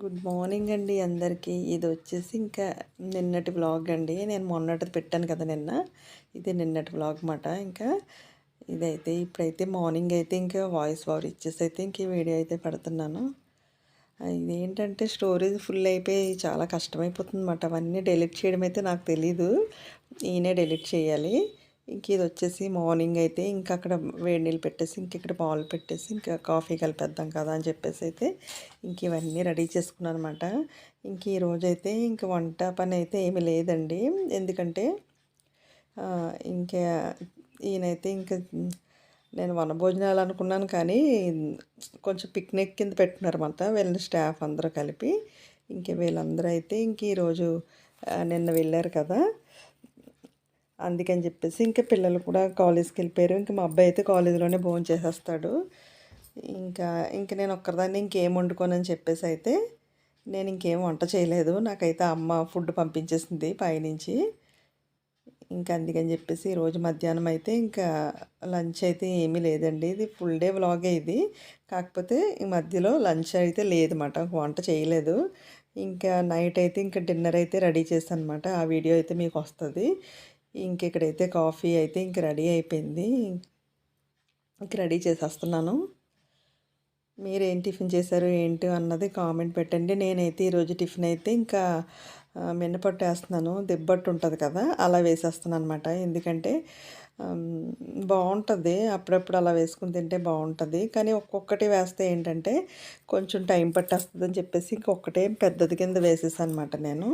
Good morning అండి అందరికీ. ఇది వచ్చేసి ఇంకా నిన్నటి వ్లాగ్ అండి. నేను మొన్నటిది పెట్టాను కదా నిన్న. ఇది నిన్నటి వ్లాగ్ మాట ఇంకా ఇదైతే ఇప్పుడైతే మార్నింగ్ అయితే ఇంకా వాయిస్ ఓవర్ ఇచ్చేసి అయితే ఇంక వీడియో అయితే పెడుతున్నాను. ఇదేంటంటే స్టోరేజ్ ఫుల్ అయిపోయి చాలా కష్టమైపోతుంది అన్నమాట అవన్నీ డెలీట్ చేయడం అయితే నాకు తెలీదు. ఈయనే డెలీట్ చేయాలి. ఇంక ఇది వచ్చేసి మార్నింగ్ అయితే ఇంకా అక్కడ వేడి నీళ్ళు పెట్టేసి ఇంక ఇక్కడ పాలు పెట్టేసి ఇంకా కాఫీ కలిపేద్దాం కదా అని చెప్పేసి అయితే ఇంక ఇవన్నీ రెడీ చేసుకున్నాను అనమాట ఇంక ఈరోజైతే అయితే ఇంక వంట పని అయితే ఏమీ లేదండి. ఎందుకంటే ఇంకా ఈయనైతే ఇంకా నేను వనభోజనాలు అనుకున్నాను కానీ కొంచెం పిక్నిక్ కింద పెట్టినారన్నమాట వెళ్ళిన స్టాఫ్ అందరూ కలిపి ఇంక వీళ్ళందరూ అయితే ఇంక ఈరోజు నిన్న వెళ్ళారు కదా. అందుకని చెప్పేసి ఇంకా పిల్లలు కూడా కాలేజ్కి వెళ్ళిపోయారు. ఇంకా మా అబ్బాయి అయితే కాలేజీలోనే భోజనం చేసేస్తాడు. ఇంకా ఇంక నేను ఒక్కదాన్ని ఇంకేం వండుకోనని చెప్పేసి అయితే నేను ఇంకేం వంట చేయలేదు. నాకైతే అమ్మ ఫుడ్ పంపించేసింది పైనుంచి. ఇంకా అందుకని చెప్పేసి ఈరోజు మధ్యాహ్నం అయితే ఇంకా లంచ్ అయితే ఏమీ లేదండి. ఇది ఫుల్ డే వ్లాగే ఇది. కాకపోతే ఈ మధ్యలో లంచ్ అయితే లేదన్నమాట. వంట చేయలేదు. ఇంకా నైట్ అయితే ఇంకా డిన్నర్ అయితే రెడీ చేశాను అనమాట ఆ వీడియో అయితే మీకు వస్తుంది. ఇంకెక్కడైతే కాఫీ అయితే ఇంక రెడీ అయిపోయింది. ఇంక రెడీ చేసేస్తున్నాను. మీరు ఏం టిఫిన్ చేశారు? ఏంటి? అన్నది కామెంట్ పెట్టండి. నేనైతే ఈరోజు టిఫిన్ అయితే ఇంకా మిన్నపట్టు వేస్తున్నాను. దిబ్బట్టు ఉంటుంది కదా అలా వేసేస్తున్నాను అనమాట ఎందుకంటే బాగుంటుంది. అప్పుడప్పుడు అలా వేసుకుని తింటే బాగుంటుంది. కానీ ఒక్కొక్కటి వేస్తే ఏంటంటే కొంచెం టైం పట్టేస్తుంది అని చెప్పేసి ఇంకొకటే పెద్దది కింద వేసేసాను అనమాట నేను.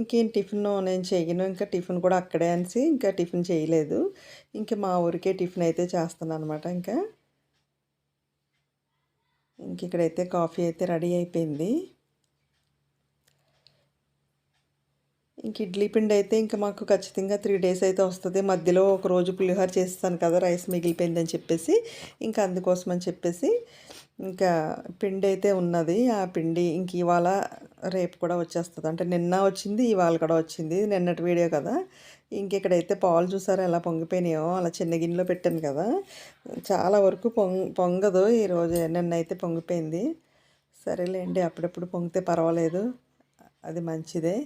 ఇంకేం టిఫిన్ నేను చేయను. ఇంకా టిఫిన్ కూడా అక్కడే అనేసి ఇంకా టిఫిన్ చేయలేదు. ఇంకా మా ఊరికే టిఫిన్ అయితే చేస్తాను అనమాట ఇంకా. ఇంక ఇక్కడైతే కాఫీ అయితే రెడీ అయిపోయింది. ఇంక ఇడ్లీ పిండి అయితే ఇంకా మాకు ఖచ్చితంగా త్రీ డేస్ అయితే వస్తుంది. మధ్యలో ఒక రోజు పులిహోర చేస్తాను కదా రైస్ మిగిలిపోయిందని చెప్పేసి ఇంకా అందుకోసం అని చెప్పేసి ఇంకా పిండి అయితే ఉన్నది. ఆ పిండి ఇంక ఇవాళ రేపు కూడా వచ్చేస్తుంది. అంటే నిన్న వచ్చింది ఇవాళ కూడా వచ్చింది. నిన్నటి వీడియో కదా. ఇంకెక్కడైతే పాలు చూసారా ఎలా పొంగిపోయినాయో? అలా చిన్న గిన్నెలో పెట్టాను కదా. చాలా వరకు పొంగ పొంగదు ఈరోజు. నిన్న అయితే పొంగిపోయింది. సరేలేండి అప్పుడప్పుడు పొంగితే పర్వాలేదు. అది మంచిదే.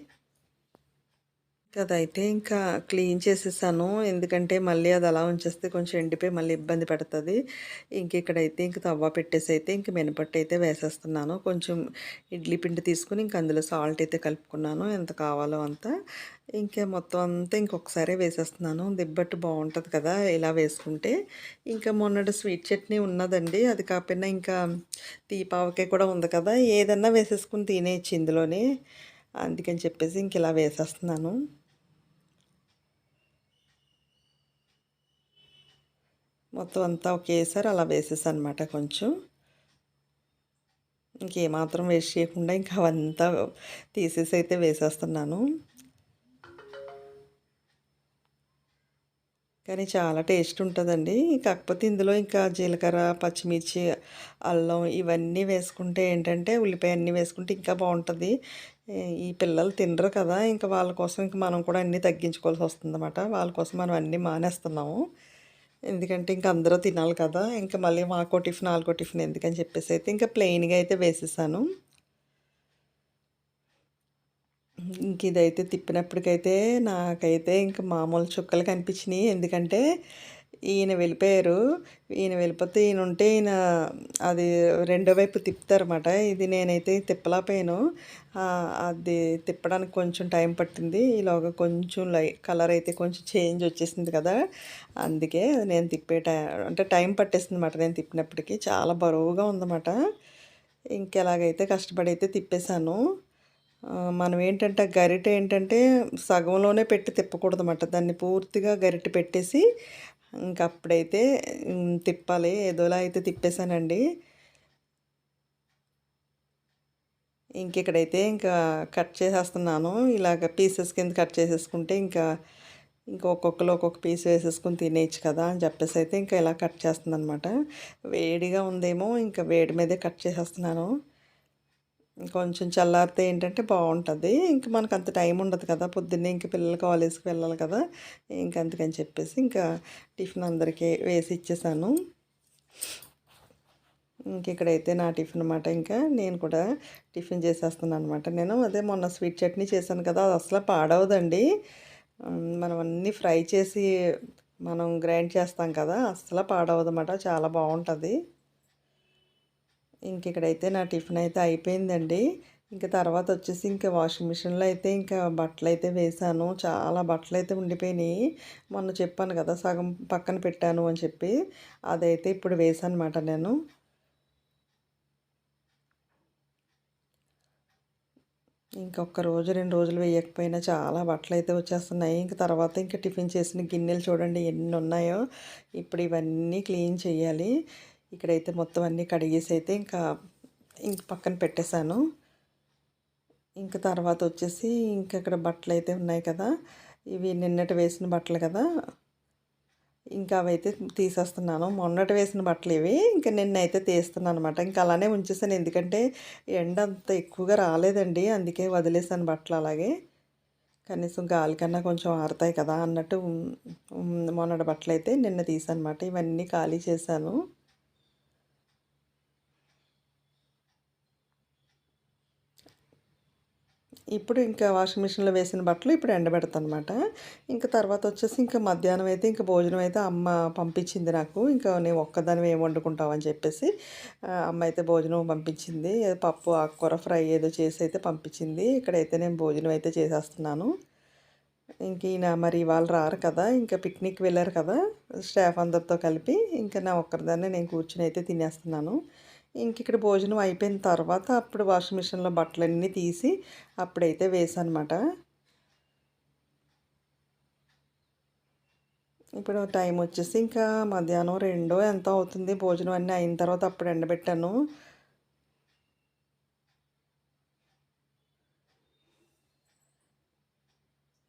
అదైతే ఇంకా క్లీన్ చేసేసాను. ఎందుకంటే మళ్ళీ అది అలా ఉంచేస్తే కొంచెం ఎండిపోయి మళ్ళీ ఇబ్బంది పడుతుంది. ఇంక ఇక్కడైతే ఇంక తవ్వ పెట్టేసి అయితే ఇంక మినపట్టు అయితే వేసేస్తున్నాను. కొంచెం ఇడ్లీ పిండి తీసుకుని ఇంక అందులో సాల్ట్ అయితే కలుపుకున్నాను. ఎంత కావాలో అంత. ఇంకా మొత్తం అంతా ఇంకొకసారి వేసేస్తున్నాను. దిబ్బట్టు బాగుంటుంది కదా ఇలా వేసుకుంటే. ఇంకా మొన్నటి స్వీట్ చట్నీ ఉన్నదండి. అది కాకపోయినా ఇంకా తీపావకే కూడా ఉంది కదా. ఏదన్నా వేసేసుకుని తినేయచ్చు ఇందులోనే. అందుకని చెప్పేసి ఇంక ఇలా వేసేస్తున్నాను. మొత్తం అంతా ఒకేసారి అలా వేసేసాను అనమాట కొంచెం. ఇంకేమాత్రం వేస్ట్ చేయకుండా ఇంకా అవంతా తీసేసి అయితే వేసేస్తున్నాను. కానీ చాలా టేస్ట్ ఉంటుందండి. కాకపోతే ఇందులో ఇంకా జీలకర్ర పచ్చిమిర్చి అల్లం ఇవన్నీ వేసుకుంటే ఏంటంటే ఉల్లిపాయ అన్నీ వేసుకుంటే ఇంకా బాగుంటుంది. ఈ పిల్లలు తినరు కదా ఇంకా వాళ్ళ కోసం ఇంకా మనం కూడా అన్నీ తగ్గించుకోవాల్సి వస్తుందన్నమాట. వాళ్ళ కోసం మనం అన్నీ మానేస్తున్నాము. ఎందుకంటే ఇంకా అందరూ తినాలి కదా. ఇంకా మళ్ళీ మాకో టిఫిన్ ఆల్కో టిఫిన్ ఎందుకని చెప్పేసి అయితే ఇంకా ప్లెయిన్గా అయితే వేసేసాను. ఇంక ఇదైతే తిప్పినప్పటికైతే నాకైతే ఇంకా మామూలు చుక్కలు కనిపించినాయి. ఎందుకంటే ఈయన వెళ్ళిపోయారు. ఈయన వెళ్ళిపోతే ఈయన ఉంటే ఈయన అది రెండో వైపు తిప్పుతారన్నమాట. ఇది నేనైతే తిప్పలేకపోయాను. అది తిప్పడానికి కొంచెం టైం పట్టింది. ఈలోగా కొంచెం లై కలర్ అయితే కొంచెం చేంజ్ వచ్చేసింది కదా. అందుకే అది నేను తిప్పే టై అంటే టైం పట్టేసింది అనమాట నేను తిప్పినప్పటికీ. చాలా బరువుగా ఉందన్నమాట. ఇంకెలాగైతే కష్టపడి అయితే తిప్పేశాను. మనం ఏంటంటే గరిట గరిటె ఏంటంటే సగంలోనే పెట్టి తిప్పకూడదు అన్నమాట దాన్ని పూర్తిగా గరిట పెట్టేసి ఇంక అప్పుడైతే తిప్పాలి. ఏదోలా అయితే తిప్పేశానండి. ఇంక ఇక్కడైతే ఇంకా కట్ చేసేస్తున్నాను. ఇలాగ పీసెస్ కింద కట్ చేసేసుకుంటే ఇంకా ఇంకా ఒక్కొక్కరు ఒక్కొక్క పీస్ వేసేసుకుని తినేయచ్చు కదా అని చెప్పేసి అయితే ఇంకా ఇలా కట్ చేస్తుంది అనమాట వేడిగా ఉందేమో ఇంకా వేడి మీదే కట్ చేసేస్తున్నాను. కొంచెం చల్లారితే ఏంటంటే బాగుంటుంది. ఇంక మనకు అంత టైం ఉండదు కదా పొద్దున్నే ఇంక పిల్లలు కాలేజీకి వెళ్ళాలి కదా ఇంక అందుకని చెప్పేసి ఇంకా టిఫిన్ అందరికీ వేసి ఇచ్చేసాను. ఇంక ఇక్కడైతే నా టిఫిన్ అనమాట ఇంకా నేను కూడా టిఫిన్ చేసేస్తున్నాను అనమాట నేను అదే మొన్న స్వీట్ చట్నీ చేశాను కదా అది అసలు పాడవదండి. మనం అన్నీ ఫ్రై చేసి మనం గ్రైండ్ చేస్తాం కదా అస్సలు పాడవదు అనమాట చాలా బాగుంటుంది. ఇంక ఇక్కడైతే నా టిఫిన్ అయితే అయిపోయిందండి. ఇంకా తర్వాత వచ్చేసి ఇంకా వాషింగ్ మిషన్లో అయితే ఇంకా బట్టలు అయితే వేసాను. చాలా బట్టలు అయితే ఉండిపోయినాయి. మొన్న చెప్పాను కదా సగం పక్కన పెట్టాను అని చెప్పి అదైతే ఇప్పుడు వేసాను అనమాట నేను ఇంకొక రోజు రెండు రోజులు వేయకపోయినా చాలా బట్టలు అయితే వచ్చేస్తున్నాయి. ఇంక తర్వాత ఇంకా టిఫిన్ చేసిన గిన్నెలు చూడండి ఎన్ని ఉన్నాయో. ఇప్పుడు ఇవన్నీ క్లీన్ చేయాలి. ఇక్కడైతే మొత్తం అన్నీ కడిగేసి అయితే ఇంకా ఇంక పక్కన పెట్టేశాను. ఇంకా తర్వాత వచ్చేసి ఇంకా ఇక్కడ బట్టలు అయితే ఉన్నాయి కదా. ఇవి నిన్నటి వేసిన బట్టలు కదా. ఇంకా అవైతే తీసేస్తున్నాను. మొన్నటి వేసిన బట్టలు ఇవి. ఇంకా నిన్న అయితే తీస్తున్నాను అనమాట ఇంకా అలానే ఉంచేసాను ఎందుకంటే ఎండ అంత ఎక్కువగా రాలేదండి. అందుకే వదిలేసాను బట్టలు అలాగే. కనీసం గాలి కన్నా కొంచెం ఆరుతాయి కదా అన్నట్టు మొన్నటి బట్టలు అయితే నిన్న తీసానమాట ఇవన్నీ ఖాళీ చేశాను. ఇప్పుడు ఇంకా వాషింగ్ మిషన్లో వేసిన బట్టలు ఇప్పుడు ఎండబెడతాను అనమాట ఇంకా తర్వాత వచ్చేసి ఇంకా మధ్యాహ్నం అయితే ఇంకా భోజనం అయితే అమ్మ పంపించింది నాకు. ఇంకా నేను ఒక్కదాని ఏం వండుకుంటావని చెప్పేసి అమ్మ అయితే భోజనం పంపించింది. పప్పు ఆకుకూర ఫ్రై ఏదో చేసి అయితే పంపించింది. ఇక్కడైతే నేను భోజనం అయితే చేసేస్తున్నాను. ఇంక ఈయన మరి ఇవాళ రారు కదా ఇంకా పిక్నిక్ వెళ్ళారు కదా స్టాఫ్ అందరితో కలిపి ఇంకా నా ఒక్కరిదాన్నే నేను కూర్చుని అయితే తినేస్తున్నాను. ఇంక ఇక్కడ భోజనం అయిపోయిన తర్వాత అప్పుడు వాషింగ్ మిషన్లో బట్టలన్నీ తీసి అప్పుడైతే వేసానమాట. ఇప్పుడు టైం వచ్చేసి ఇంకా మధ్యాహ్నం రెండో ఎంతో అవుతుంది. భోజనం అన్నీ అయిన తర్వాత అప్పుడు ఎండబెట్టాను.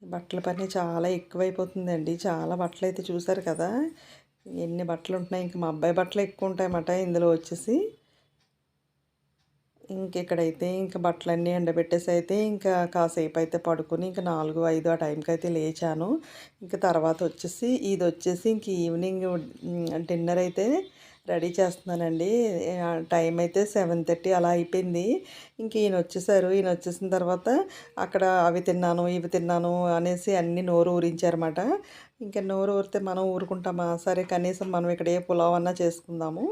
బట్టల పని చాలా ఎక్కువైపోతుందండి. చాలా బట్టలు అయితే చూసారు కదా? ఎన్ని బట్టలు ఉంటున్నాయి? ఇంకా మా అబ్బాయి బట్టలు ఎక్కువ ఉంటాయన్నమాట ఇందులో వచ్చేసి. ఇంకెక్కడైతే ఇంకా బట్టలన్నీ ఎండబెట్టేసి అయితే ఇంకా కాసేపు అయితే పడుకుని ఇంకా నాలుగు ఐదు ఆ టైంకి అయితే లేచాను. ఇంకా తర్వాత వచ్చేసి ఇది వచ్చేసి ఇంక ఈవినింగ్ డిన్నర్ అయితే రెడీ చేస్తున్నానండి. టైం అయితే సెవెన్ థర్టీ అలా అయిపోయింది. ఇంక ఈయన వచ్చేసారు. ఈయన వచ్చేసిన తర్వాత అక్కడ అవి తిన్నాను ఇవి తిన్నాను అనేసి అన్ని నోరు ఊరించారన్నమాట. ఇంకా నోరు ఊరితే మనం ఊరుకుంటామా? సరే కనీసం మనం ఇక్కడ ఏ పులావ్ అన్నా చేసుకుందాము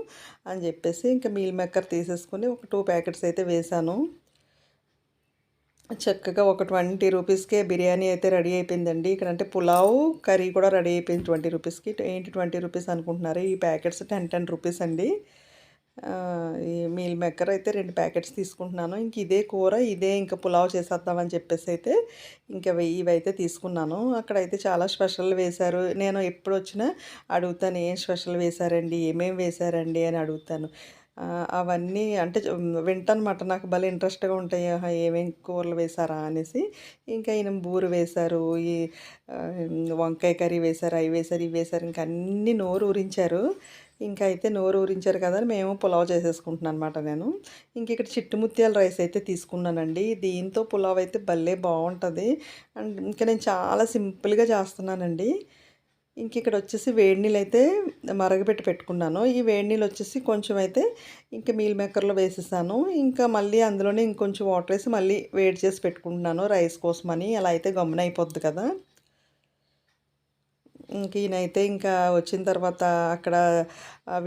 అని చెప్పేసి ఇంకా మీల్ మేకర్ తీసేసుకుని ఒక టూ ప్యాకెట్స్ అయితే వేశాను. చక్కగా ఒక ట్వంటీ రూపీస్కే బిర్యానీ అయితే రెడీ అయిపోయిందండి. ఇక్కడ అంటే పులావ్ కర్రీ కూడా రెడీ అయిపోయింది ట్వంటీ రూపీస్కి. ఏంటి ట్వంటీ రూపీస్ అనుకుంటున్నారు? ఈ ప్యాకెట్స్ టెన్ టెన్ రూపీస్ అండి. ఈ మీల్ మేకర్ అయితే రెండు ప్యాకెట్స్ తీసుకుంటున్నాను. ఇంక ఇదే కూర ఇదే ఇంకా పులావ్ చేసేద్దామని చెప్పేసి అయితే ఇంకా ఇవి ఇవైతే తీసుకున్నాను. అక్కడైతే చాలా స్పెషల్ వేశారు. నేను ఎప్పుడు వచ్చినా అడుగుతాను ఏం స్పెషల్ వేశారండి? ఏమేమి వేశారండి? అని అడుగుతాను. అవన్నీ అంటే వింటానమాట. నాకు భలే ఇంట్రెస్ట్గా ఉంటాయి. ఏమేం కూరలు వేశారా అనేసి. ఇంకా ఈయన బూరు వేశారు ఈ వంకాయ కర్రీ వేశారు అవి వేశారు ఇవి వేశారు. ఇంకా అన్నీ నోరు ఊరించారు. ఇంకా అయితే నోరు ఊరించారు కదా అని మేము పులావ్ చేసేసుకుంటున్నాను అనమాట నేను. ఇంక ఇక్కడ చిట్టు ముత్యాల రైస్ అయితే తీసుకున్నానండి. దీంతో పులావ్ అయితే భలే బాగుంటుంది అండ్ ఇంకా నేను చాలా సింపుల్గా చేస్తున్నానండి. ఇంక ఇక్కడ వచ్చేసి వేడి నీళ్ళు అయితే మరగబెట్టి పెట్టుకున్నాను. ఈ వేడి నీళ్ళు వచ్చేసి కొంచెం అయితే ఇంకా మీల్ మేకర్లో వేసేసాను. ఇంకా మళ్ళీ అందులోనే ఇంకొంచెం వాటర్ వేసి మళ్ళీ వేడి చేసి పెట్టుకుంటున్నాను రైస్ కోసమని. అలా అయితే గమ్మున అయిపోద్ది కదా. ఇంక ఈయనైతే ఇంకా వచ్చిన తర్వాత అక్కడ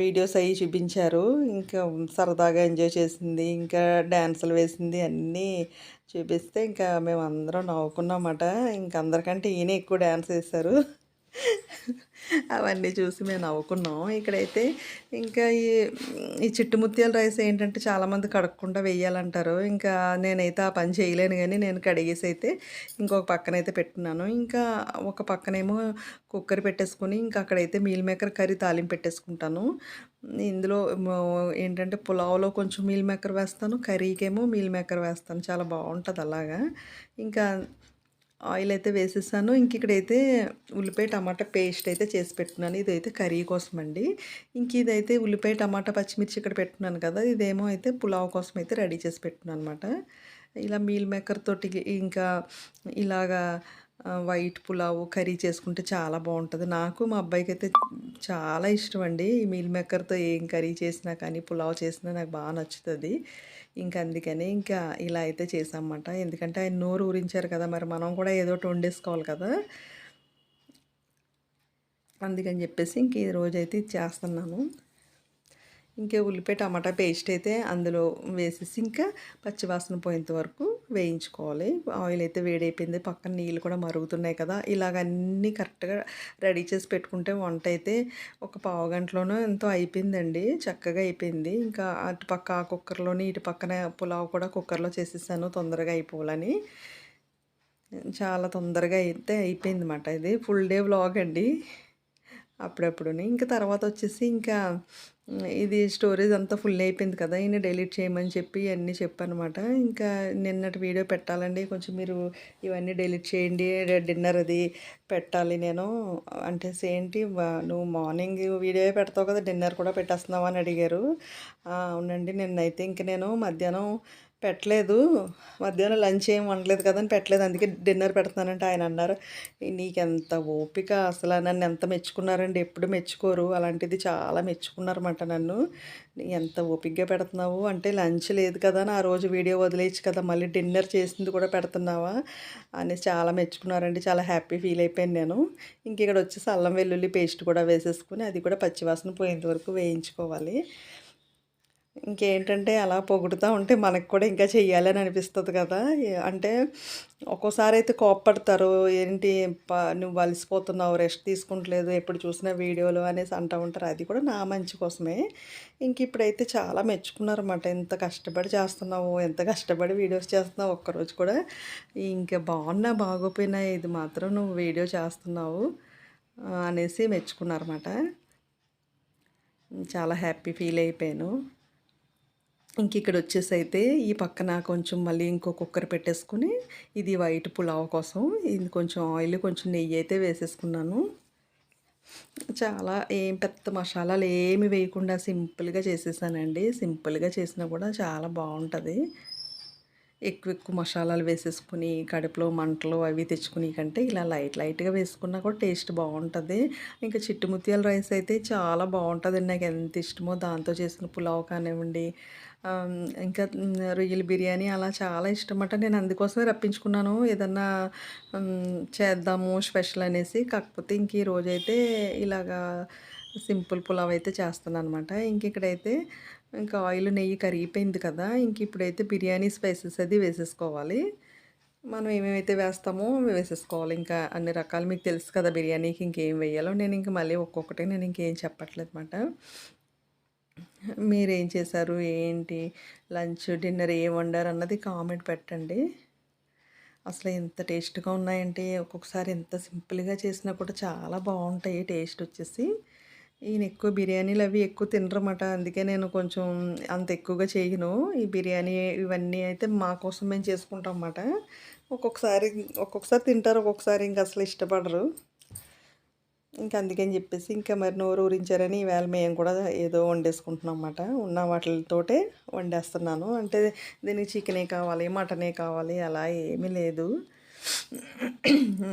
వీడియోస్ అవి చూపించారు. ఇంకా సరదాగా ఎంజాయ్ చేసింది. ఇంకా డ్యాన్సులు వేసింది అన్నీ చూపిస్తే ఇంకా మేము అందరం నవ్వుకున్నామట. ఇంకా అందరికంటే ఈయన ఎక్కువ డ్యాన్స్ వేశారు. అవన్నీ చూసి మేము నవ్వుకున్నాం. ఇక్కడైతే ఇంకా ఈ ఈ చిట్టుముత్యాల రైస్ ఏంటంటే చాలామంది కడగకుండా వేయాలంటారు ఇంకా నేనైతే ఆ పని చేయలేను కానీ నేను కడిగేసి అయితే ఇంకొక పక్కన అయితే ఇంకా ఒక పక్కనేమో కుక్కర్ పెట్టేసుకొని ఇంకా అక్కడైతే మీల్ మేకర్ కర్రీ తాలింపు పెట్టేసుకుంటాను. ఇందులో ఏంటంటే పులావ్లో కొంచెం మీల్ మేకర్ వేస్తాను. కర్రీకేమో మీల్ మేకర్ వేస్తాను. చాలా బాగుంటుంది అలాగా. ఇంకా ఆయిల్ అయితే వేసేసాను. ఇంక ఇక్కడైతే ఉల్లిపాయ టమాటా పేస్ట్ అయితే చేసి పెట్టుకున్నాను ఇదైతే కర్రీ కోసం అండి ఇంక ఇదైతే ఉల్లిపాయ టమాటా పచ్చిమిర్చి ఇక్కడ పెట్టుకున్నాను కదా ఇదేమో అయితే పులావ్ కోసం అయితే రెడీ చేసి పెట్టుకున్నాను అనమాట ఇలా మీల్ మేకర్ తోటి ఇంకా ఇలాగా వైట్ పులావ్ కర్రీ చేసుకుంటే చాలా బాగుంటుంది. నాకు మా అబ్బాయికి అయితే చాలా ఇష్టం అండి ఈ మీల్ మేకర్తో ఏం కర్రీ చేసినా కానీ పులావ్ చేసినా నాకు బాగా నచ్చుతుంది. ఇంకా అందుకని ఇంకా ఇలా అయితే చేసామన్నమాట ఎందుకంటే ఆయన నోరు ఊరించారు కదా మరి మనం కూడా ఏదో ఒకటి వండేసుకోవాలి కదా. అందుకని చెప్పేసి ఇంక ఈ రోజైతే ఇది చేస్తున్నాను. ఇంకా ఉల్లిపాయ టమాటా పేస్ట్ అయితే అందులో వేసేసి ఇంకా పచ్చివాసన పోయేంత వరకు వేయించుకోవాలి. ఆయిల్ అయితే వేడైపోయింది. పక్కన నీళ్ళు కూడా మరుగుతున్నాయి కదా. ఇలాగ అన్నీ కరెక్ట్గా రెడీ చేసి పెట్టుకుంటే వంట అయితే ఒక పావు గంటలోనూ ఎంతో అయిపోయిందండి. చక్కగా అయిపోయింది. ఇంకా అటు పక్క ఆ కుక్కర్లోని ఇటు పక్కన పులావ్ కూడా కుక్కర్లో చేసేసాను. తొందరగా అయిపోవాలని. చాలా తొందరగా అయితే అయిపోయింది అన్నమాట ఇది. ఫుల్ డే వ్లాగ్ అండి. అప్పుడప్పుడుని. ఇంకా తర్వాత వచ్చేసి ఇంకా ఇది స్టోరేజ్ అంతా ఫుల్ అయిపోయింది కదా ఈయన డిలీట్ చేయమని చెప్పి అన్నీ చెప్పానమాట ఇంకా నిన్నటి వీడియో పెట్టాలండి కొంచెం మీరు ఇవన్నీ డిలీట్ చేయండి డిన్నర్ అది పెట్టాలి నేను. అంటే ఏంటి వా- నువ్వు మార్నింగ్ వీడియో పెడతావు కదా డిన్నర్ కూడా పెట్టేస్తున్నావు అని అడిగారు. అవునండి నిన్నైతే ఇంక నేను మధ్యాహ్నం పెట్టలేదు. మధ్యాహ్నం లంచ్ ఏం వండలేదు కదా అని పెట్టలేదు. అందుకే డిన్నర్ పెడుతున్నానంటే ఆయన అన్నారు. నీకెంత ఓపిక? అసలు నన్ను ఎంత మెచ్చుకున్నారండి? ఎప్పుడు మెచ్చుకోరు? అలాంటిది చాలా మెచ్చుకున్నారన్నమాట నన్ను. "నీ ఎంత ఓపికగా పెడుతున్నావు? అంటే లంచ్ లేదు కదా అని ఆ రోజు వీడియో వదిలేయచ్చు కదా మళ్ళీ డిన్నర్ చేసింది కూడా పెడుతున్నావా? అనేసి చాలా మెచ్చుకున్నారండి. చాలా హ్యాపీ ఫీల్ అయిపోయాను నేను. ఇంక ఇక్కడ వచ్చేసి అల్లం వెల్లుల్లి పేస్ట్ కూడా వేసేసుకుని అది కూడా పచ్చివాసన పోయేంత వరకు వేయించుకోవాలి. ఇంకేంటంటే అలా పొగుడుతూ ఉంటే మనకు కూడా ఇంకా చెయ్యాలని అనిపిస్తుంది కదా. అంటే ఒక్కోసారి అయితే కోప్పడతారు ఏంటి నువ్వు అలసిపోతున్నావు రెస్ట్ తీసుకుంటలేదు ఎప్పుడు చూసినా వీడియోలు అనేసి అంటూ ఉంటారు. అది కూడా నా మంచి కోసమే. ఇంక ఇప్పుడైతే చాలా మెచ్చుకున్నారన్నమాట. ఎంత కష్టపడి చేస్తున్నావు ఎంత కష్టపడి వీడియోస్ చేస్తున్నావు ఒక్కరోజు కూడా. ఇంకా బాగున్నా బాగోపోయినా ఇది మాత్రం నువ్వు వీడియో చేస్తున్నావు అనేసి మెచ్చుకున్నారన్నమాట. చాలా హ్యాపీ ఫీల్ అయిపోయాను. ఇంక ఇక్కడ వచ్చేసి అయితే ఈ పక్కన కొంచెం మళ్ళీ ఇంకో కుక్కర్ పెట్టేసుకుని ఇది వైట్ పులావ్ కోసం ఇది కొంచెం ఆయిల్ కొంచెం నెయ్యి అయితే వేసేసుకున్నాను. చాలా ఏం పెద్ద మసాలాలు ఏమి వేయకుండా సింపుల్గా చేసేసానండి. సింపుల్గా చేసినా కూడా చాలా బాగుంటుంది. ఎక్కువ ఎక్కువ మసాలాలు వేసేసుకుని కడుపులో మంటలు అవి తెచ్చుకుని కంటే ఇలా లైట్ లైట్గా వేసుకున్నా కూడా టేస్ట్ బాగుంటుంది. ఇంకా చిట్టుముత్యాల రైస్ అయితే చాలా బాగుంటుందండి. నాకు ఎంత ఇష్టమో దాంతో చేసిన పులావ్ కానివ్వండి ఇంకా రొయ్యల బిర్యానీ అలా చాలా ఇష్టమట. నేను అందుకోసమే రప్పించుకున్నాను. ఏదన్నా చేద్దాము స్పెషల్ అనేసి. కాకపోతే ఇంక ఈ రోజైతే ఇలాగా సింపుల్ పులావ్ అయితే చేస్తాను అనమాట ఇంక ఇక్కడైతే ఇంకా ఆయిల్ నెయ్యి కరిగిపోయింది కదా. ఇంక ఇప్పుడైతే బిర్యానీ స్పైసెస్ అది వేసేసుకోవాలి. మనం ఏమేమైతే వేస్తామో వేసేసుకోవాలి. ఇంకా అన్ని రకాలు మీకు తెలుసు కదా బిర్యానీకి ఇంకేం వేయాలో. నేను ఇంక మళ్ళీ ఒక్కొక్కటి నేను ఇంకేం చెప్పట్లేదు అనమాట మీరేం చేశారు? ఏంటి? లంచ్ డిన్నర్ ఏం వండారు అన్నది కామెంట్ పెట్టండి. అసలు ఎంత టేస్ట్గా ఉన్నాయంటే ఒక్కొక్కసారి ఎంత సింపుల్గా చేసినా కూడా చాలా బాగుంటాయి టేస్ట్ వచ్చేసి. ఈయన ఎక్కువ బిర్యానీలు అవి ఎక్కువ తినరమాట అందుకే నేను కొంచెం అంత ఎక్కువగా చేయను. ఈ బిర్యానీ ఇవన్నీ అయితే మా కోసం మేము చేసుకుంటాం అన్నమాట. ఒక్కొక్కసారి ఒక్కొక్కసారి తింటారు ఒక్కొక్కసారి ఇంకా అసలు ఇష్టపడరు. ఇంకా అందుకని చెప్పేసి ఇంకా మరి నోరు ఊరించారని ఈవేళ మేము కూడా ఏదో వండేసుకుంటున్నాం అన్నమాట ఉన్న వాటితోటే వండేస్తున్నాను. అంటే దీనికి చికెనే కావాలి మటనే కావాలి అలా ఏమీ లేదు.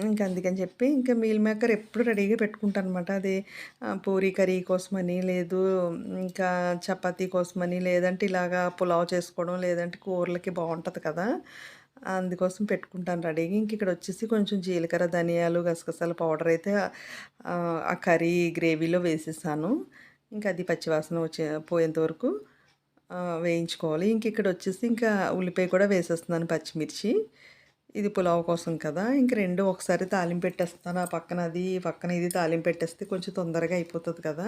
ఇంకా అందుకని చెప్పి ఇంకా మీల్ మేకర్ ఎప్పుడు రెడీగా పెట్టుకుంటాను అనమాట అది పూరి కర్రీ కోసమని లేదు ఇంకా చపాతీ కోసమని లేదంటే ఇలాగా పులావ్ చేసుకోవడం లేదంటే కూరలకి బాగుంటుంది కదా. అందుకోసం పెట్టుకుంటాను రెడీగా ఇంక ఇక్కడ వచ్చేసి కొంచెం జీలకర్ర ధనియాలు గసగసాల పౌడర్ అయితే ఆ, కర్రీ గ్రేవీలో వేసేసాను. ఇంకా అది పచ్చివాసన వచ్చే పోయేంత వరకు వేయించుకోవాలి. ఇంక ఇక్కడ వచ్చేసి ఇంకా ఉల్లిపాయ కూడా వేసేస్తున్నాను పచ్చిమిర్చి. ఇది పులావ్ కోసం కదా. ఇంక రెండు ఒకసారి తాలింపు పెట్టేస్తాను ఆ పక్కన అది పక్కన ఇది తాలింపు పెట్టేస్తే కొంచెం తొందరగా అయిపోతుంది కదా.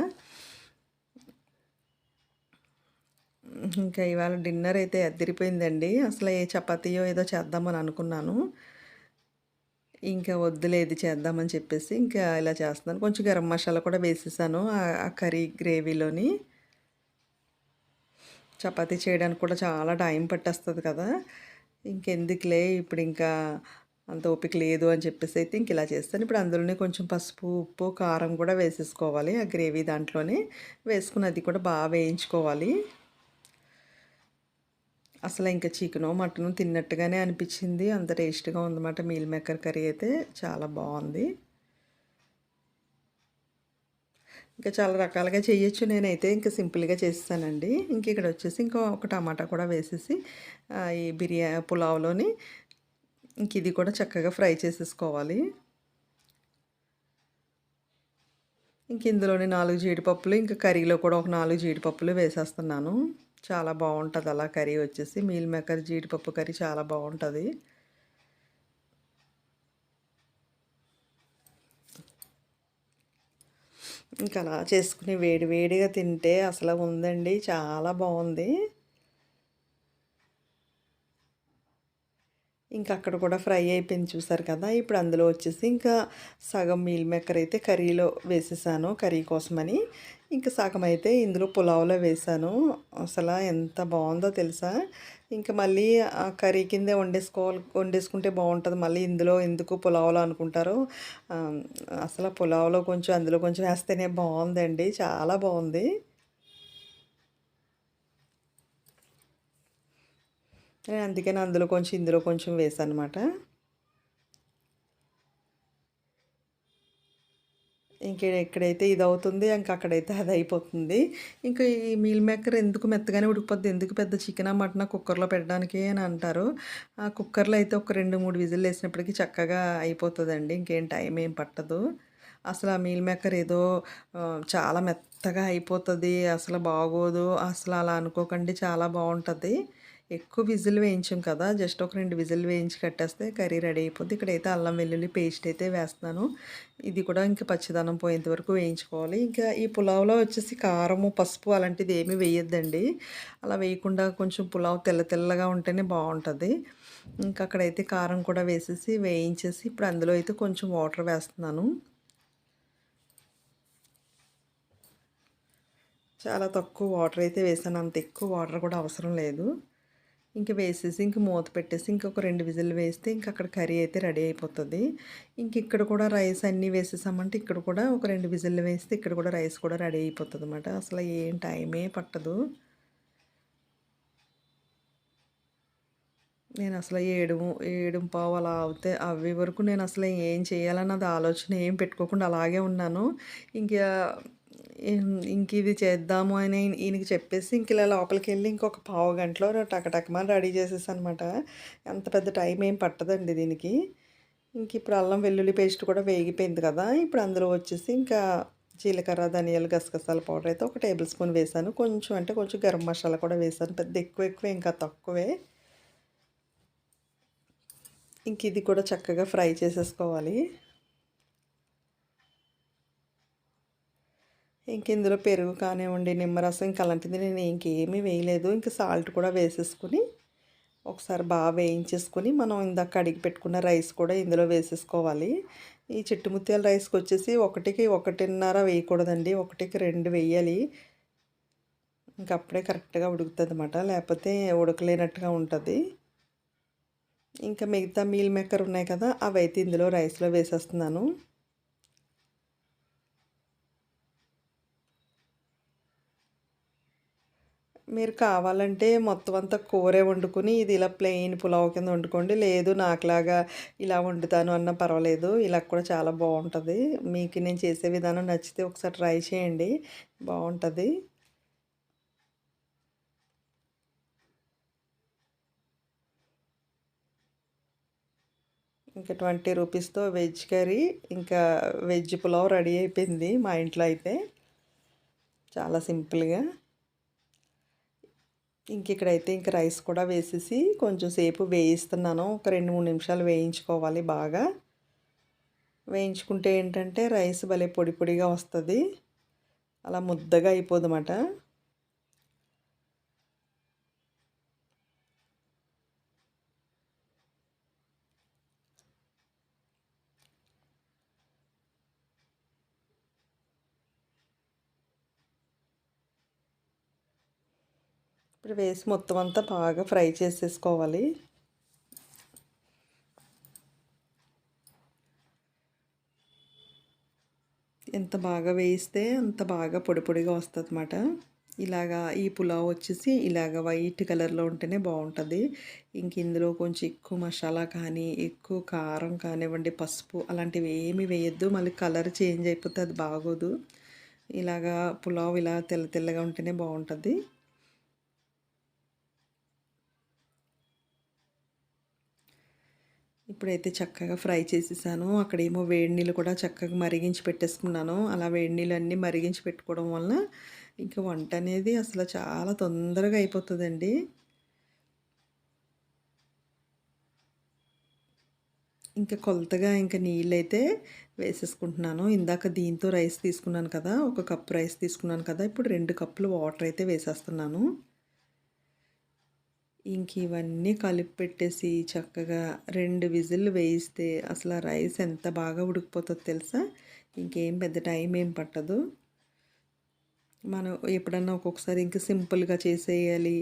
ఇంకా ఇవాళ డిన్నర్ అయితే అద్దరిపోయిందండి అసలు ఏ చపాతీయో ఏదో చేద్దామని అనుకున్నాను. ఇంకా వద్దులే ఇది చేద్దామని చెప్పేసి ఇంకా ఇలా చేస్తున్నాను. కొంచెం గరం మసాలా కూడా వేసేసాను ఆ- ఆ కర్రీ గ్రేవీలోని. చపాతీ చేయడానికి కూడా చాలా టైం పట్టేస్తుంది కదా. ఇంకెందుకులే ఇప్పుడు ఇంకా అంత ఓపిక లేదు అని చెప్పేసి అయితే ఇంక ఇలా చేస్తాను. ఇప్పుడు అందులోనే కొంచెం పసుపు ఉప్పు కారం కూడా వేసేసుకోవాలి ఆ గ్రేవీ దాంట్లోనే. వేసుకుని అది కూడా బాగా వేయించుకోవాలి. అసలు ఇంకా చికెను మటను తిన్నట్టుగానే అనిపించింది. అంత టేస్ట్గా ఉందన్నమాట మీల్ మేకర్ కర్రీ అయితే. చాలా బాగుంది. ఇంకా చాలా రకాలుగా చేయొచ్చు నేనైతే ఇంకా సింపుల్గా చేస్తానండి ఇంక ఇక్కడ వచ్చేసి ఇంకా ఒక టమాటా కూడా వేసేసి ఈ బిర్యా పులావ్లోని ఇంక ఇది కూడా చక్కగా ఫ్రై చేసేసుకోవాలి. ఇంక ఇందులోని నాలుగు జీడిపప్పులు ఇంకా కర్రీలో కూడా ఒక నాలుగు జీడిపప్పులు వేసేస్తున్నాను. చాలా బాగుంటుంది. అలా కర్రీ వచ్చేసి మీల్ మేకర్ జీడిపప్పు కర్రీ చాలా బాగుంటుంది. ఇంకా అలా చేసుకుని వేడి వేడిగా తింటే అసలు ఉందండి. చాలా బాగుంది. ఇంకా అక్కడ కూడా ఫ్రై అయిపోయింది చూసారు కదా. ఇప్పుడు అందులో వచ్చేసి ఇంకా సగం మీల్ మేకర్ అయితే కర్రీలో వేసేసాను కర్రీ కోసమని. ఇంకా సగం అయితే ఇందులో పులావ్లో వేసాను. అసలు ఎంత బాగుందో తెలుసా? ఇంకా మళ్ళీ ఆ కర్రీ కిందే వండేసుకోవాలి వండేసుకుంటే బాగుంటుంది. మళ్ళీ ఇందులో ఎందుకు పులావ్లో అనుకుంటారు? అసలు పులావ్లో కొంచెం అందులో కొంచెం వేస్తేనే బాగుందండి. చాలా బాగుంది. అందుకని అందులో కొంచెం ఇందులో కొంచెం వేసాను అనమాట ఇంక ఎక్కడైతే ఇది అవుతుంది ఇంక అక్కడైతే అది అయిపోతుంది ఇంకా ఈ మీల్ మేకర్ ఎందుకు మెత్తగానే ఉడికిపోద్ది ఎందుకు పెద్ద చికెన్ మటన్ కుక్కర్లో పెట్టడానికి అని అంటారు. ఆ కుక్కర్లో అయితే ఒక రెండు మూడు విజిల్ వేసినప్పటికీ చక్కగా అయిపోతుందండి ఇంకేం టైం ఏం పట్టదు. అసలు ఆ మీల్ మేకర్ ఏదో చాలా మెత్తగా అయిపోతుంది అసలు బాగోదు అసలు అలా అనుకోకండి చాలా బాగుంటుంది. ఎక్కువ విజిల్ వేయించాం కదా జస్ట్ ఒక రెండు విజిల్ వేయించి కట్టేస్తే కర్రీ రెడీ అయిపోద్ది. ఇక్కడైతే అల్లం వెల్లుల్లి పేస్ట్ అయితే వేస్తున్నాను. ఇది కూడా ఇంకా పచ్చిదనం పోయేంత వరకు వేయించుకోవాలి. ఇంకా ఈ పులావ్లో వచ్చేసి కారము పసుపు అలాంటిది ఏమీ వేయొద్దండి. అలా వేయకుండా కొంచెం పులావ్ తెల్ల తెల్లగా ఉంటేనే బాగుంటుంది. ఇంకా అక్కడైతే కారం కూడా వేసేసి వేయించేసి ఇప్పుడు అందులో అయితే కొంచెం వాటర్ వేస్తున్నాను. చాలా తక్కువ వాటర్ అయితే వేసాను. అంత ఎక్కువ వాటర్ కూడా అవసరం లేదు. ఇంక వేసేసి ఇంక మూత పెట్టేసి ఇంకొక రెండు విజిల్ వేస్తే ఇంక అక్కడ కర్రీ అయితే రెడీ అయిపోతుంది. ఇంక ఇక్కడ కూడా రైస్ అన్నీ వేసేసామంటే ఇక్కడ కూడా ఒక రెండు విజిల్ వేస్తే ఇక్కడ కూడా రైస్ కూడా రెడీ అయిపోతుంది అనమాట అసలు ఏం టైమే పట్టదు. నేను అసలు ఏడు ఏడు పావు అలా అవుతే అవి వరకు నేను అసలు ఏం చేయాలన్నది ఆలోచన ఏం పెట్టుకోకుండా అలాగే ఉన్నాను. ఇంకా ఇంక ఇది చేద్దాము అని ఈయనకి చెప్పేసి ఇంక ఇలా లోపలికి వెళ్ళి ఇంకొక పావు గంటలో టకటకమని రెడీ చేసేసి అనమాట ఎంత పెద్ద టైం ఏం పట్టదండి దీనికి. ఇంక ఇప్పుడు అల్లం వెల్లుల్లి పేస్ట్ కూడా వేగిపోయింది కదా ఇప్పుడు అందులో వచ్చేసి ఇంకా జీలకర్ర ధనియాలు గసగసాల పౌడర్ అయితే ఒక టేబుల్ స్పూన్ వేసాను. కొంచెం అంటే కొంచెం గరం మసాలా కూడా వేసాను. పెద్ద ఎక్కువ ఎక్కువ ఇంకా తక్కువే. ఇంక ఇది కూడా చక్కగా ఫ్రై చేసేసుకోవాలి. ఇంక ఇందులో పెరుగు కానివ్వండి నిమ్మరసం ఇంక అలాంటిది నేను ఇంకేమీ వేయలేదు. ఇంక సాల్ట్ కూడా వేసేసుకుని ఒకసారి బాగా వేయించేసుకొని మనం ఇందాక కడిగి పెట్టుకున్న రైస్ కూడా ఇందులో వేసేసుకోవాలి. ఈ చిట్టుముత్యాల రైస్కి వచ్చేసి ఒకటికి ఒకటిన్నర వేయకూడదండి ఒకటికి రెండు వేయాలి. ఇంక అప్పుడే కరెక్ట్గా ఉడుకుతుంది అనమాట లేకపోతే ఉడకలేనట్టుగా ఉంటుంది. ఇంకా మిగతా మీల్ మేకర్ ఉన్నాయి కదా అవి అయితే ఇందులో రైస్లో వేసేస్తున్నాను. మీరు కావాలంటే మొత్తం అంతా కూరే వండుకుని ఇది ఇలా ప్లెయిన్ పులావ్ కింద వండుకోండి. లేదు నాకులాగా ఇలా వండుతాను అన్న పర్వాలేదు. ఇలా కూడా చాలా బాగుంటుంది. మీకు నేను చేసే విధానం నచ్చితే ఒకసారి ట్రై చేయండి. బాగుంటుంది. ఇంకా ట్వంటీ రూపీస్తో వెజ్ కర్రీ ఇంకా వెజ్ పులావ్ రెడీ అయిపోయింది మా ఇంట్లో అయితే. చాలా సింపుల్గా. ఇంక ఇక్కడైతే ఇంక రైస్ కూడా వేసేసి కొంచెం సేపు వేయిస్తున్నాను. ఒక రెండు మూడు నిమిషాలు వేయించుకోవాలి బాగా. వేయించుకుంటే ఏంటంటే రైస్ భలే పొడి పొడిగా వస్తుంది. అలా ముద్దగా అయిపోదన్నమాట. వేసి మొత్తం అంతా బాగా ఫ్రై చేసేసుకోవాలి. ఎంత బాగా వేయిస్తే అంత బాగా పొడి పొడిగా వస్తుంది అన్నమాట ఇలాగా ఈ పులావ్ వచ్చేసి ఇలాగ వైట్ కలర్లో ఉంటేనే బాగుంటుంది. ఇంక ఇందులో కొంచెం ఎక్కువ మసాలా కానీ ఎక్కువ కారం కానివ్వండి పసుపు అలాంటివి ఏమి వేయద్దు. మళ్ళీ కలర్ చేంజ్ అయిపోతే అది బాగోదు. ఇలాగా పులావ్ ఇలా తెల్ల తెల్లగా ఉంటేనే బాగుంటుంది. ఇప్పుడైతే చక్కగా ఫ్రై చేసేసాను. అక్కడేమో వేడి నీళ్ళు కూడా చక్కగా మరిగించి పెట్టేసుకున్నాను. అలా వేడి నీళ్ళు అన్నీ మరిగించి పెట్టుకోవడం వల్ల ఇంకా వంట అనేది అసలు చాలా తొందరగా అయిపోతుందండి. ఇంకా కొలతగా ఇంకా నీళ్ళైతే వేసేసుకుంటున్నాను. ఇందాక దీంతో రైస్ తీసుకున్నాను కదా ఒక కప్పు రైస్ తీసుకున్నాను కదా ఇప్పుడు రెండు కప్పులు వాటర్ అయితే వేసేస్తున్నాను. ఇంక ఇవన్నీ కలిపి పెట్టేసి చక్కగా రెండు విజిల్లు వేయిస్తే అసలు ఆ రైస్ ఎంత బాగా ఉడికిపోతుందో తెలుసా? ఇంకేం పెద్ద టైం ఏం పట్టదు. మనం ఎప్పుడన్నా ఒక్కొక్కసారి ఇంకా సింపుల్గా చేసేయాలి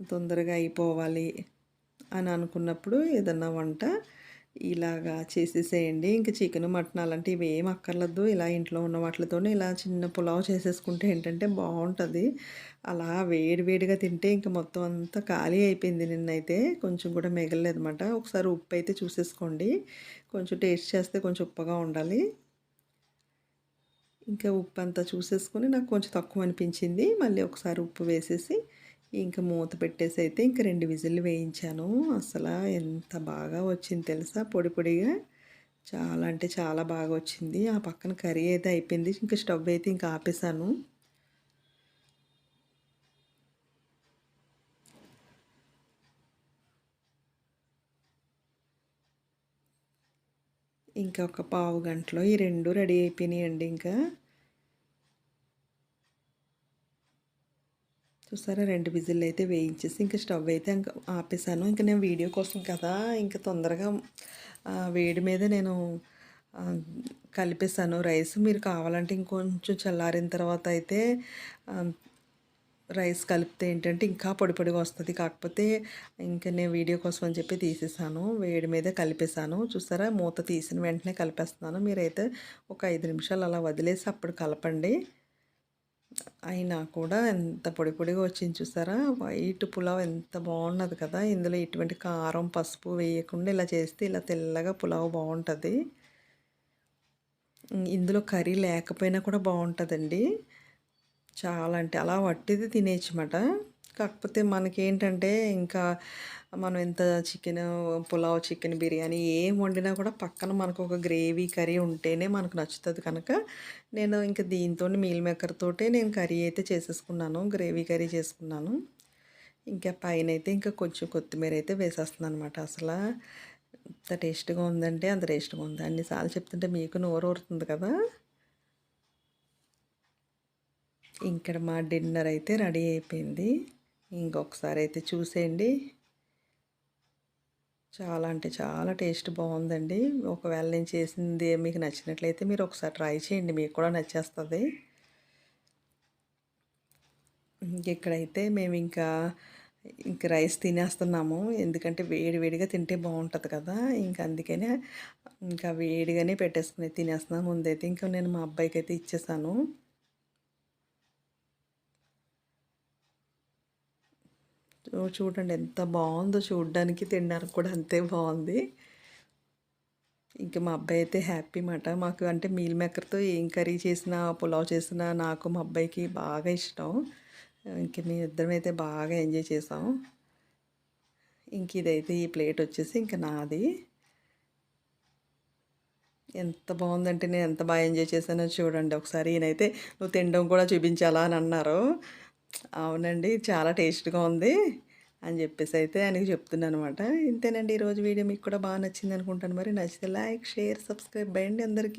తొందరగా అయిపోవాలి అని అనుకున్నప్పుడు ఏదన్నా వంట ఇలాగా చేసేసేయండి. ఇంకా చికెన్ మటన్ అలాంటివి ఏం అక్కర్లేదు. ఇలా ఇంట్లో ఉన్న వాటితోనే ఇలా చిన్న పులావ్ చేసేసుకుంటే ఏంటంటే బాగుంటుంది. అలా వేడివేడిగా తింటే ఇంకా మొత్తం అంతా ఖాళీ అయిపోయింది నిన్నైతే. కొంచెం కూడా మిగలలేదు అనమాట ఒకసారి ఉప్పు అయితే చూసేసుకోండి. కొంచెం టేస్ట్ చేస్తే కొంచెం ఉప్పగా ఉండాలి. ఇంకా ఉప్పు అంతా చూసేసుకొని నాకు కొంచెం తక్కువ అనిపించింది. మళ్ళీ ఒకసారి ఉప్పు వేసేసి ఇంకా మూత పెట్టేసి అయితే ఇంకా రెండు విజిల్లు వేయించాను. అసలు ఎంత బాగా వచ్చింది తెలుసా? పొడి పొడిగా. చాలా అంటే చాలా బాగా వచ్చింది. ఆ పక్కన కర్రీ అయితే అయిపోయింది. ఇంకా స్టవ్ అయితే ఇంకా ఆపేసాను ఇంకా ఒక పావు గంటలో ఈ రెండు రెడీ అయిపోయినాయండి ఇంకా. చూసారా రెండు విజిల్ అయితే వేయించేసి ఇంకా స్టవ్ అయితే ఇంకా ఆపేసాను ఇంకా నేను వీడియో కోసం కదా ఇంకా తొందరగా వేడి మీద నేను కలిపేసాను రైస్. మీరు కావాలంటే ఇంకొంచెం చల్లారిన తర్వాత అయితే రైస్ కలిపితే ఏంటంటే ఇంకా పొడి పొడిగా వస్తుంది. కాకపోతే ఇంకా నేను వీడియో కోసం అని చెప్పి తీసేసాను. వేడి మీద కలిపేసాను చూసారా? మూత తీసిన వెంటనే కలిపేస్తున్నాను. మీరైతే ఒక ఐదు నిమిషాలు అలా వదిలేసి అప్పుడు కలపండి. అయినా కూడా ఎంత పొడి పొడిగా వచ్చింది చూసారా? వైట్ పులావ్ ఎంత బాగున్నది కదా! ఇందులో ఇటువంటి కారం పసుపు వేయకుండా ఇలా చేస్తే ఇలా తెల్లగా పులావ్ బాగుంటుంది. ఇందులో కర్రీ లేకపోయినా కూడా బాగుంటుందండి. చాలా అంటే అలా వట్టిది తినేయచ్చమాట. కాకపోతే మనకేంటంటే ఇంకా మనం ఎంత చికెన్ పులావ్ చికెన్ బిర్యానీ ఏం వండినా కూడా పక్కన మనకు ఒక గ్రేవీ కర్రీ ఉంటేనే మనకు నచ్చుతుంది కనుక నేను ఇంకా దీంతో మీల్ మేకర్ తోటే నేను కర్రీ అయితే చేసేసుకున్నాను గ్రేవీ కర్రీ చేసుకున్నాను. ఇంకా పైన అయితే ఇంకా కొంచెం కొత్తిమీర అయితే వేసేస్తున్నాను అనమాట అసలు. ఎంత టేస్ట్గా ఉందంటే అంత టేస్ట్గా ఉంది? అన్నిసార్లు చెప్తుంటే మీకు నోరు ఊరుతుంది కదా. ఇక్కడ మా డిన్నర్ అయితే రెడీ అయిపోయింది. ఇంకొకసారి అయితే చూసేయండి. చాలా అంటే చాలా టేస్ట్ బాగుందండి. ఒకవేళ నేను చేసింది మీకు నచ్చినట్లయితే మీరు ఒకసారి ట్రై చేయండి. మీకు కూడా నచ్చేస్తుంది. ఇక్కడైతే మేము ఇంకా ఇంక రైస్ తినేస్తున్నాము. ఎందుకంటే వేడి వేడిగా తింటే బాగుంటుంది కదా. ఇంకా అందుకనే ఇంకా వేడిగానే పెట్టేసుకుని తినేస్తున్నాను ముందైతే ఇంకా నేను మా అబ్బాయికి అయితే ఇచ్చేసాను. చూడండి ఎంత బాగుందో చూడడానికి తినడానికి కూడా అంతే బాగుంది. ఇంకా మా అబ్బాయి అయితే హ్యాపీ మాట. మాకు అంటే మీల్ మేకర్తో ఏం కర్రీ చేసినా పులావ్ చేసినా నాకు మా అబ్బాయికి బాగా ఇష్టం. ఇంక మీ ఇద్దరం అయితే బాగా ఎంజాయ్ చేసాం. ఇంక ఇదైతే ఈ ప్లేట్ వచ్చేసి ఇంక నాది. ఎంత బాగుందంటే నేను ఎంత బాగా ఎంజాయ్ చేశానో చూడండి. ఒకసారి ఈయనైతే నువ్వు తినడం కూడా చూపించాలా అని అన్నారు. అవునండి చాలా టేస్ట్గా ఉంది అని చెప్పేసి అయితే ఆయనకి చెప్తున్నాను అనమాట ఇంతేనండి ఈరోజు వీడియో మీకు కూడా బాగా నచ్చింది అనుకుంటాను. మరి నచ్చితే లైక్ షేర్ సబ్స్క్రైబ్ అయ్యండి అందరికీ.